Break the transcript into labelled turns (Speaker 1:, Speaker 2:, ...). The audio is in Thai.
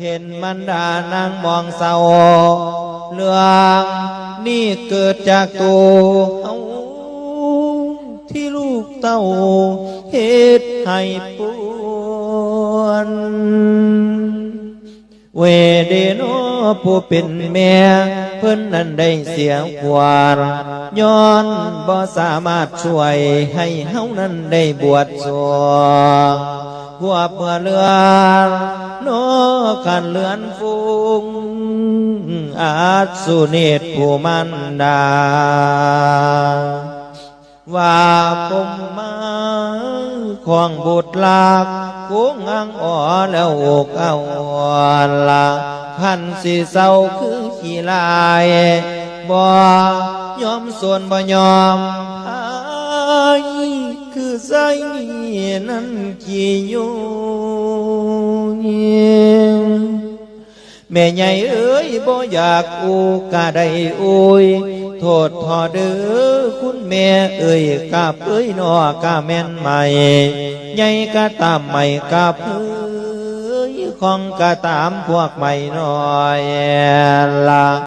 Speaker 1: เห็นมันดานางมองเศร้าเรื่องนี่เกิดจากตัวเอาที่ลูกเต้าเหตุให้ปวนเวเดโนผู้เป็นแม่เพิ่นนั้นได้เสียขวานย้อนบ่สามารถช่วยให้เฮานั้นได้บวชสวงหัวเพื่อเลือนโน กันเลือนฟุงอาจสุเนตผู้มันดา ว่าผมมาของบุตรลากกุ้งอังอ่อแล้วอกเอาละพันสีเศร้าคือขี้ลายบ่ยอมส่วนบ่ยอมหายคือใจนั้นขี้อยู่เงียง แม่ใหญ่เอ้ยบ่อยากอูกะได้อุยโทษทอเด้อคุณแม่เอ้ยกาบเอ้ยนอกาแม่นใหม่ใหญ่กะตามใหม่กาบเอ้ยของกะตามพวกใหม่น้อยละ